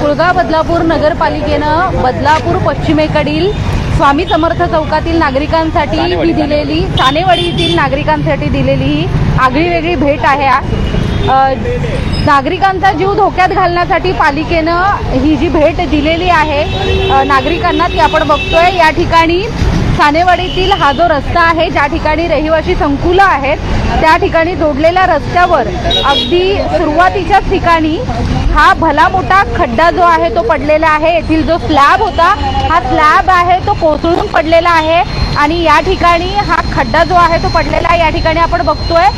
कुळगाव बदलापूर नगरपालिकेनं बदलापूर पश्चिमेकडील स्वामी समर्थ चौकातील नागरिकांसाठी ही दिलेली सानेवाडी येथील नागरिकांसाठी दिलेली ही आगळी वेगळी भेट आहे. नागरिकांचा जीव धोक्यात घालण्यासाठी पालिकेनं ही जी भेट दिलेली आहे नागरिकांना ती आपण बघतोय. या ठिकाणी सानेवाडीतील हा जो रस्ता आहे ज्या ठिकाणी रहिवासी संकुलं आहेत त्या ठिकाणी जोडलेल्या रस्त्यावर अगदी सुरुवातीच्याच ठिकाणी हा भला मोठा खड्डा जो आहे तो पडलेला आहे. येथील जो स्लॅब होता हा स्लॅब आहे तो कोसळून पडलेला आहे आणि या ठिकाणी हा खड्डा जो आहे तो पडलेला आहे. या ठिकाणी आपण बघतोय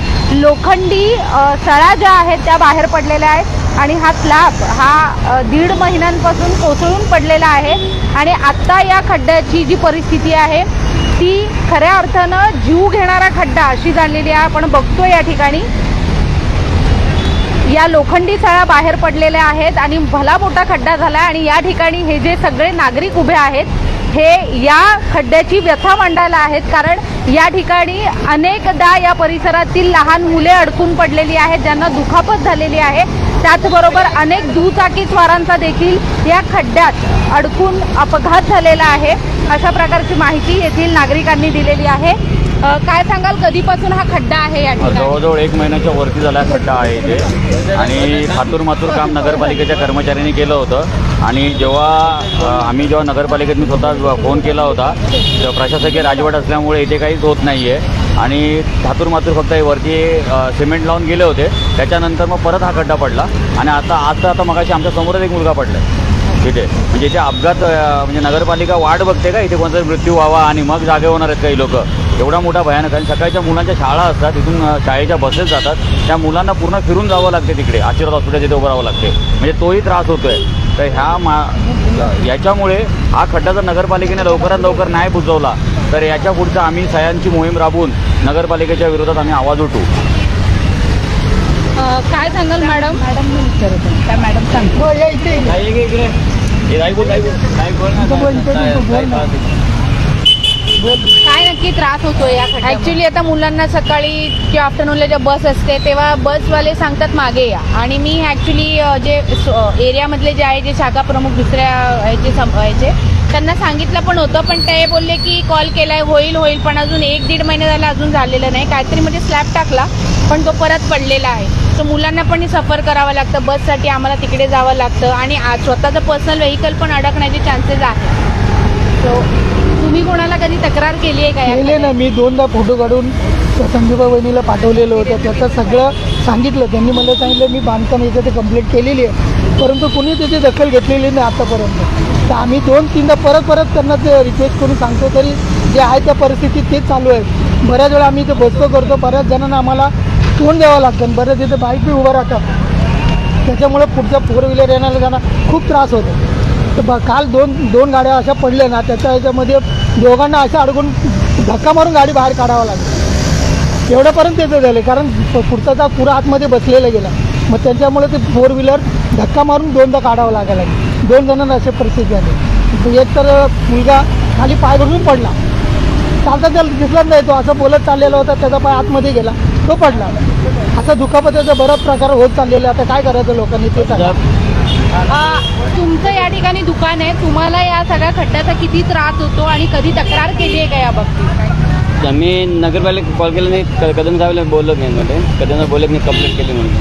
लोखंडी सळा ज्या आहेत त्या बाहेर पडलेल्या आहेत. आणि हा स्लॅब हा दीड महिन्यांपासून कोसळून पडलेला आहे आणि आत्ता या खड्ड्याची जी परिस्थिती आहे ती खऱ्या अर्थानं जीव घेणारा खड्डा अशी झालेली आहे. आपण बघतो या ठिकाणी. या लोखंडी सळा बाहेर पडलेल्या आहेत आणि भला मोठा खड्डा झाला आणि या ठिकाणी हे जे सगळे नागरिक उभे आहेत हे या खड्ड्याची व्यथा मांडायला आहेत. कारण या ठिकाणी अनेकदा या परिसरातील लहान मुले अडकून पडलेली आहेत ज्यांना दुखापत झालेली आहे. त्याचबरोबर अनेक दुचाकी स्वारांचा देखील या खड्ड्यात अडकून अपघात झालेला आहे. अशा प्रकारची माहिती येथील नागरिकांनी दिलेली आहे. काय सांगाल कधीपासून हा खड्डा आहे या जवळजवळ एक महिन्याच्या वरती झाला खड्डा आहे इथे. आणि खातूर मातूर काम नगरपालिकेच्या कर्मचाऱ्यांनी केलं होतं. आणि जेव्हा आम्ही जेव्हा नगरपालिकेत मी स्वतः फोन केला होता तेव्हा प्रशासकीय राजवट असल्यामुळे इथे काहीच होत नाही आहे आणि धातूर मातूर फक्त हे वरती सिमेंट लावून गेले होते. त्याच्यानंतर मग परत हा खड्डा पडला. आणि आता आता आता मगाशी आमच्या समोरच एक मुलगा पडला तिथे म्हणजे इथे अपघात म्हणजे नगरपालिका वाट बघते का? इथे कोणता मृत्यू व्हावा आणि मग जागे होणार आहेत काही लोक. एवढा मोठा भयानक. आणि सकाळच्या मुलांच्या शाळा असतात. तिथून शाळेच्या बसेस जातात. त्या मुलांना पूर्ण फिरून जावं लागते तिकडे. आशीर्वाद हॉस्पिटल तिथे उभं राहावं लागते. म्हणजे तोही त्रास होतोय. तर ह्या मा याच्यामुळे हा खड्डा जर नगरपालिकेने लवकरात लवकर नाही बुजवला तर याच्या पुढचं आम्ही सह्यांची मोहीम राबवून नगरपालिकेच्या विरोधात आम्ही आवाज उठू. काय सांगाल मॅडम? मॅडम काय मॅडम सांगतो काय इकडे इकडे. हे काय- नक्की त्रास होतोय या ऍक्च्युली आता मुलांना सकाळी किंवा आफ्टरनूनला जेव्हा बस असते तेव्हा बसवाले सांगतात मागे या. आणि मी ऍक्च्युली जे एरियामधले जे आहे जे शाखा प्रमुख दुसऱ्या ह्याचे सम- ह्याचे त्यांना सांगितलं पण होतं पण ते बोलले की कॉल केलाय होईल होईल पण अजून एक दीड महिने झाला अजून झालेलं नाही. काहीतरी म्हणजे स्लॅब टाकला पण तो परत पडलेला आहे. तर मुलांना पण सफर करावं लागतं बससाठी आम्हाला तिकडे जावं लागतं आणि आज स्वतःचं पर्सनल व्हेकल पण अडकण्याचे चान्सेस आहे सो तुम्ही कोणाला कधी तक्रार केली आहे का ना मी दोनदा फोटो काढून संजूबा बहिणीला पाठवलेलं होतं. त्याचं सगळं सांगितलं त्यांनी मला सांगितलं मी बांधकाम याचं ते कंप्लीट केलेली आहे. परंतु कुणी त्याची दखल घेतलेली नाही आतापर्यंत. तर आम्ही दोन तीनदा परत परत त्यांना ते रिक्वेस्ट करून सांगतो तरी जे आहे त्या परिस्थितीत तेच चालू आहे. बऱ्याच वेळा आम्ही इथे बसतो करतो बऱ्याच जणांना आम्हाला तोंड द्यावं लागतं बऱ्याच इथे बाईक बी उभं राहतात. त्याच्यामुळे पुढच्या फोर व्हीलर येणाऱ्या जाणं खूप त्रास होतो. तर ब काल दोन दोन गाड्या अशा पडल्या ना त्याच्या ह्याच्यामध्ये दोघांना अशा अडकून धक्का मारून गाडी बाहेर काढावं लागेल. एवढ्यापर्यंत त्याचं झालं कारण पुढचा पुढचा पुरा आतमध्ये बसलेला गेला. मग त्यांच्यामुळे ते फोर व्हीलर धक्का मारून दोनदा काढावं लागायला लागली. दोन जणांना असे परिस्थिती आली. एक तर मुलगा खाली पाय घडून पडला. चालता त्याला दिसलाच नाही तो असं बोलत चाललेला होता त्याचा पाय आतमध्ये गेला. तो पडला. असा दुखापतीचा बराच प्रकार होत चाललेला आता काय करायचं लोकांनी ते सांगा. तुमचं या ठिकाणी दुकान आहे. तुम्हाला या सगळ्या खड्ड्याचा किती त्रास होतो आणि कधी तक्रार केली आहे का या बाबतीत? आम्ही नगरपालिका कॉल केला नाही क- कदम साहेबला बोललो नाही मध्ये कदम बोलत नाही कंप्लेंट केली म्हणून.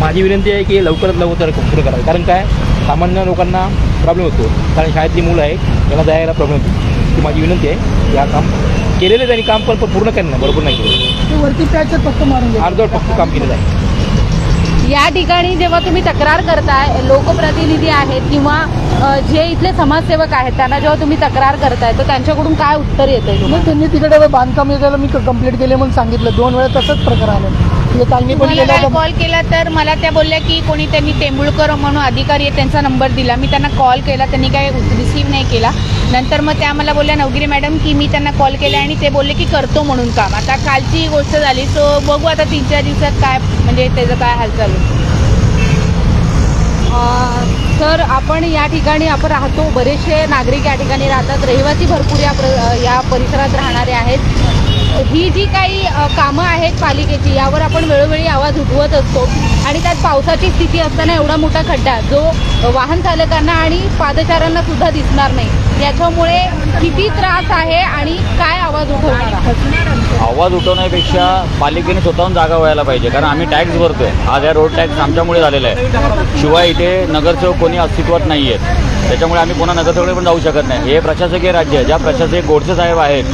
माझी विनंती आहे की लवकरात लवकर पुढे करावं. कारण काय? सामान्य लोकांना प्रॉब्लेम होतो. कारण शाळेतली मुलं आहे त्यांना जायला प्रॉब्लेम होतो. ती माझी विनंती आहे या काम केलेलं त्यांनी काम पण पूर्ण करणं बरोबर नाही केलं. ते वरती फक्त मारून. अर्धवट फक्त काम केलेलं आहे. या ठिकाणी जेव्हा तुम्ही तक्रार करताय लोकप्रतिनिधी आहेत किंवा जे इथले समाजसेवक आहेत त्यांना जेव्हा तुम्ही तक्रार करताय तर त्यांच्याकडून काय उत्तर तुम्हाला? मग त्यांनी तिकडे बांधकाम यायला मी कंप्लीट केले म्हणून सांगितलं. दोन वेळा तसंच प्रकार आले. हे केलं. कॉल केला तर मला त्या बोलल्या की कोणी त्यांनी तेंबुळकर म्हणून अधिकारी आहे त्यांचा नंबर दिला. मी त्यांना कॉल केला त्यांनी काय रिसीव्ह नाही केला. नंतर मग त्या मला बोलल्या नवगिरी मॅडम की मी त्यांना कॉल केला आणि ते बोलले की करतो म्हणून काम. आता कालची ही गोष्ट झाली सो बघू आता तीन चार दिवसात काय म्हणजे त्याचं काय हालचाल तर आपण या ठिकाणी आपण राहतो. बरेचसे नागरिक या ठिकाणी राहतात. रहिवासी भरपूर या प्र या परिसरात राहणारे आहेत. ही जी काही कामं आहेत पालिकेची यावर आपण वेळोवेळी आवाज उठवत असतो. आणि त्यात पावसाची स्थिती असताना एवढा मोठा खड्डा जो वाहन चालकांना आणि पादचाऱ्यांना सुद्धा दिसणार नाही. याच्यामुळे किती त्रास आहे आणि काय आवाज उठवणार आवाज उठवण्यापेक्षा पालिकेने स्वतःहून जागा व्हायला पाहिजे कारण आम्ही टॅक्स भरतोय. आज या रोड टॅक्स आमच्यामुळे झालेला आहे. शिवाय इथे नगरसेवक कोणी अस्तित्वात नाही आहेत त्याच्यामुळे आम्ही कोणा नगरसेवकडे पण जाऊ शकत नाही. हे प्रशासकीय राज्य आहे. ज्या प्रशासकीय गोडसे साहेब आहेत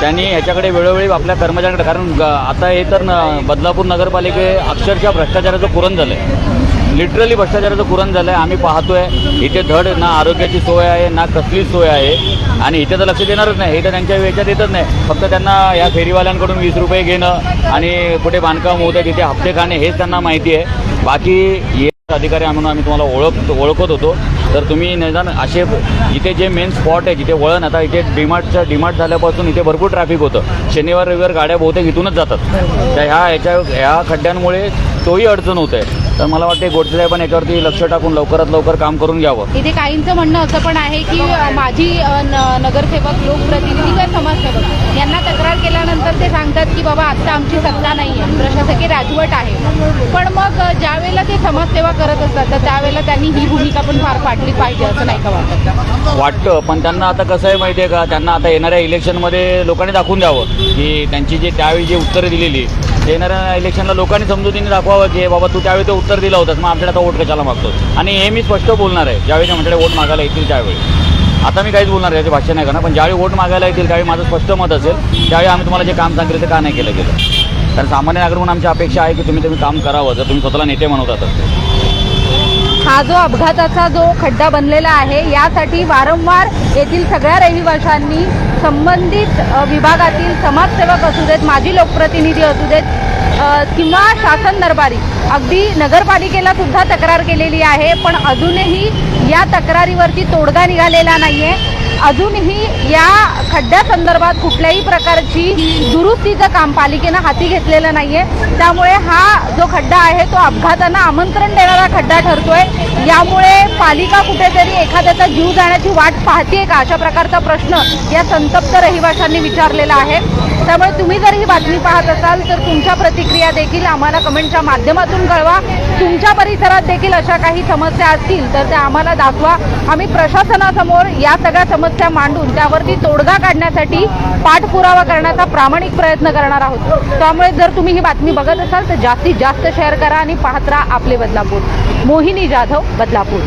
त्यांनी याच्याकडे वेळोवेळी आपल्या कर्मचाऱ्यांकडे कारण आता हे तर बदलापूर नगरपालिके अक्षरशः भ्रष्टाचाराचं पुरण झालं आहे. लिटरली भ्रष्टाचाराचं कुरण झालं आहे आम्ही पाहतोय. इथे धड ना आरोग्याची सोय आहे ना कसलीच सोय आहे. आणि इथे तर लक्ष देणारच नाही. हे तर त्यांच्या वेच्यात येतच नाही. फक्त त्यांना या फेरीवाल्यांकडून वीस रुपये घेणं आणि कुठे बांधकाम होतं तिथे हप्ते खाणे हेच त्यांना माहिती आहे. बाकी अधिकारी म्हणून आम्ही तुम्हाला ओळख ओळखत होतो. तर तुम्ही निदान असे इथे जे मेन स्पॉट आहे जिथे वळण आता इथे डिमार्टच्या डिमार्ट झाल्यापासून इथे भरपूर ट्रॅफिक होतं. शनिवार रविवार गाड्या बहुतेक इथूनच जातात. तर ह्या याच्या ह्या खड्ड्यांमुळे तोही अडचण होत आहे. तर मला वाटते गोडसे साहेबांनी याच्यावरती लक्ष टाकून लवकरात लवकर काम करून घ्यावं. इथे काहींचं म्हणणं असं पण आहे की अ, न- नगरसेवक लोकप्रतिनिधी किंवा समाजसेवक यांना तक्रार केल्यानंतर ते सांगतात की बाबा आत्ता आमची सत्ता नाही आहे. प्रशासकीय राजवट आहे. पण मग अ, ज्यावेळेला ते समाजसेवा करत असतात तर त्यावेळेला त्यांनी ही भूमिका पण फार पाडली पाहिजे असं नाही का वाटत? वाटतं पण त्यांना आता कसं आहे माहिती आहे का? त्यांना आता येणाऱ्या इलेक्शनमध्ये लोकांनी दाखवून द्यावं की त्यांची जे त्यावेळी जी उत्तरं दिलेली येणाऱ्या इलेक्शनला लोकांनी समजुतीने दाखवावं की बाबा तू त्यावेळी ते उत्तर दिलं होतंस मग आमच्याकडे आता वोट कशाला मागतो आणि हे मी स्पष्ट बोलणार आहे. ज्यावेळी ते आमच्याकडे वोट मागायला येतील त्यावेळी. आता मी काहीच बोलणार आहे, याचे भाष्य नाही करणार पण ज्यावेळी वोट मागायला येतील त्यावेळी माझं स्पष्ट मत असेल त्यावेळी आम्ही तुम्हाला जे काम सांगितलं ते का नाही केलं गेलं? कारण सामान्य नागरिक म्हणून आमची अपेक्षा आहे की तुम्ही तुम्ही काम करावं जर तुम्ही स्वतःला नेते म्हणवतात तर. हा जो अपघाताचा जो खड्डा बनलेला आहे यासाठी वारंवार येथील सगळ्या रहिवाशांनी संबंधित विभागातील समाजसेवक असू देत माजी लोकप्रतिनिधी असू देत किंवा शासन दरबारी अगदी नगरपालिकेला सुद्धा तक्रार केलेली आहे पण अजूनही या तक्रारीवरती तोडगा निघालेला नाही आहे अजूनही या खड्ड्यासंदर्भात कुठल्याही प्रकारची दुरुस्तीचं काम पालिकेनं हाती घेतलेलं नाहीये. त्यामुळे हा जो खड्डा आहे तो अपघातांना आमंत्रण देणारा खड्डा ठरतोय. यामुळे पालिका कुठेतरी एखाद्याचा जीव जाण्याची वाट पाहते का? अशा प्रकारचा प्रश्न या संतप्त रहिवाशांनी विचारलेला आहे. त्यामुळे तुम्ही जर ही बातमी पाहत असाल तर तुमच्या प्रतिक्रिया देखील आम्हाला कमेंटच्या माध्यमातून कळवा. तुमच्या परिसरात देखील अशा काही समस्या असतील तर त्या आम्हाला दाखवा. आम्ही प्रशासनासमोर या सगळ्या समस्या मांडून त्यावरती तोडगा काढण्यासाठी पाठपुरावा करण्याचा प्रामाणिक प्रयत्न करणार आहोत. त्यामुळे जर तुम्ही ही बातमी बघत असाल तर जास्तीत जास्त शेअर करा आणि पाहत राहा आपले बदलापूर. मोहिनी जाधव बदलापूर.